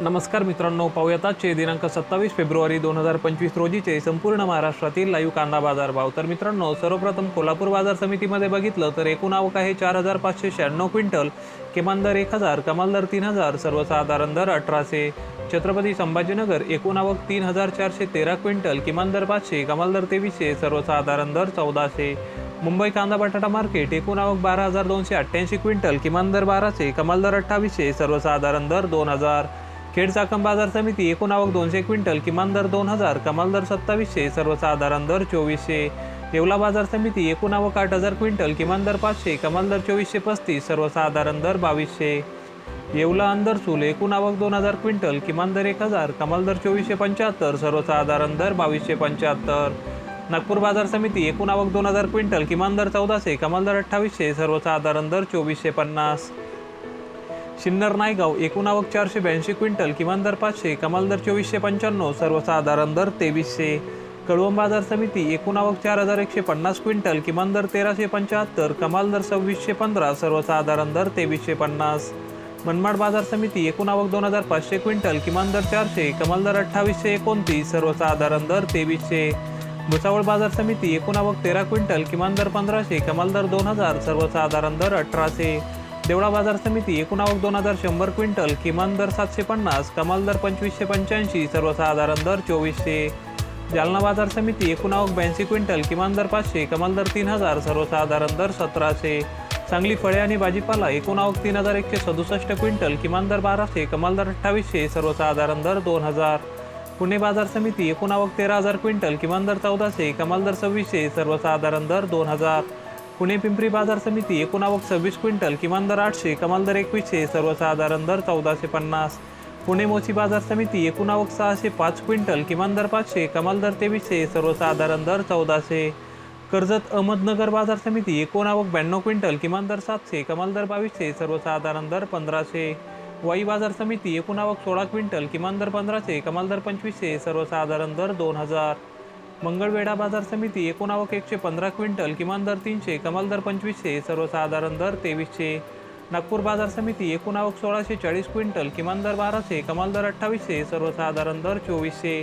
नमस्कार मित्रांनो पाहूयात आजचे दिनांक सत्तावीस फेब्रुवारी दोन हजार पंचवीस रोजीचे संपूर्ण महाराष्ट्रातील लाईव्ह कांदा बाजार भाव. तर मित्रांनो सर्वप्रथम कोल्हापूर बाजार समितीमध्ये बघितलं तर एकूण आवक आहे चार हजार पाचशे शहाण्णव क्विंटल. किमान दर एक हजार कमाल दर तीन हजार सर्वसाधारण दर अठराशे. छत्रपती संभाजीनगर एकूण आवक तीन हजार चारशे तेरा क्विंटल किमान दर पाचशे कमाल दर तेवीसशे सर्वसाधारण दर चौदाशे. मुंबई कांदा बटाटा मार्केट एकूण आवक बारा हजार दोनशे अठ्ठ्याऐंशी क्विंटल किमान दर बाराशे कमाल दर अठ्ठावीसशे सर्वसाधारण दर दोन हजार. खेड चाकण बाजार समिती एकूण आवक दोनशे क्विंटल किमान दर दोन हजार कमाल दर सत्तावीसशे सर्वसाधारण दर चोवीसशे. येवला बाजार समिती एकूण आवक आठ हजार क्विंटल किमान दर पाचशे कमाल दर चोवीसशे पस्तीस सर्वसाधारण दर बावीसशे. येवला अंदरसूल एकूण आवक दोन हजार क्विंटल किमान दर एक हजार कमाल दर चोवीसशे पंच्याहत्तर सर्वसाधारण दर बावीसशे पंच्याहत्तर. नागपूर बाजार समिती एकूण आवक दोन हजार क्विंटल किमान दर चौदाशे कमाल दर अठ्ठावीसशे सर्वसाधारण दर चोवीसशे पन्नास. शिन्नर नायगाव एकूण आवक चारशे ब्याऐंशी क्विंटल किमान दर पाचशे कमाल दर चोवीसशे पंच्याण्णव सर्वसाधारण दर तेवीसशे. कळवण बाजार समिती एकूण आवक चार हजार एकशे पन्नास क्विंटल किमान दर तेराशे पंच्याहत्तर कमाल दर सव्वीसशे पंधरा सर्वसाधारण दर तेवीसशे पन्नास. मनमाड बाजार समिती एकूण आवक दोन हजार पाचशे क्विंटल किमान दर चारशे कमाल दर अठ्ठावीसशे एकोणतीस सर्वसाधारण दर तेवीसशे. भुसावळ बाजार समिती एकूण आवक तेरा क्विंटल किमान दर पंधराशे कमाल दर दोन हजार सर्वसाधारण दर अठराशे. देवळा बाजार समिती एकूण आवक दोन हजार शंभर क्विंटल किमान दर सातशे पन्नास कमाल दर पंचवीसशे पंच्याऐंशी सर्वसाधारण दर चोवीसशे. जालना बाजार समिती एकूण आवक ब्याऐंशी क्विंटल किमान दर पाचशे कमाल दर तीन हजार सर्वसाधारण दर सतराशे. सांगली फळे आणि भाजीपाला एकूण आवक तीन हजार एकशे सदुसष्ट क्विंटल किमान दर बाराशे कमाल दर अठ्ठावीसशे सर्वसाधारण दर दोन हजार. पुणे बाजार समिती एकूण आवक तेरा हजार क्विंटल किमान दर चौदाशे कमाल दर सव्वीसशे सर्वसाधारण दर दोन हजार. पुणे पिंपरी बाजार समिती एकूण आवक सव्वीस क्विंटल किमान दर आठशे कमाल दर एकवीसशे सर्वसाधारण दर चौदाशे पन्नास. पुणे मोची बाजार समिती एकूण आवक सहाशे पाच क्विंटल किमान दर पाचशे कमाल दर तेवीसशे सर्वसाधारण दर चौदाशे. कर्जत अहमदनगर बाजार समिती एकूण आवक ब्याण्णव क्विंटल किमान दर सातशे कमाल दर बावीसशे सर्वसाधारण दर पंधराशे. वाई बाजार समिती एकूण आवक सोळा क्विंटल किमान दर पंधराशे कमाल दर पंचवीसशे सर्वसाधारण दर दोन हजार. मंगळवेढा बाजार समिती एकूण आवक एकशे पंधरा क्विंटल किमान दर तीनशे कमाल दर पंचवीसशे सर्वसाधारण दर तेवीसशे. नागपूर बाजार समिती एकूण आवक सोळाशे चाळीस क्विंटल किमान दर बाराशे कमाल दर अठ्ठावीसशे सर्वसाधारण दर चोवीसशे.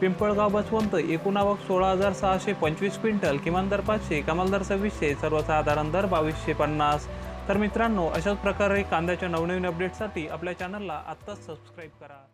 पिंपळगाव बसवंत एकूण आवक सोळा हजार सहाशे पंचवीस क्विंटल किमान दर पाचशे कमाल दर सव्वीसशे सर्वसाधारण दर बावीसशे पन्नास. तर मित्रांनो अशाच प्रकारे कांद्याच्या नवनवीन अपडेटसाठी आपल्या चॅनलला आत्ताच सबस्क्राईब करा.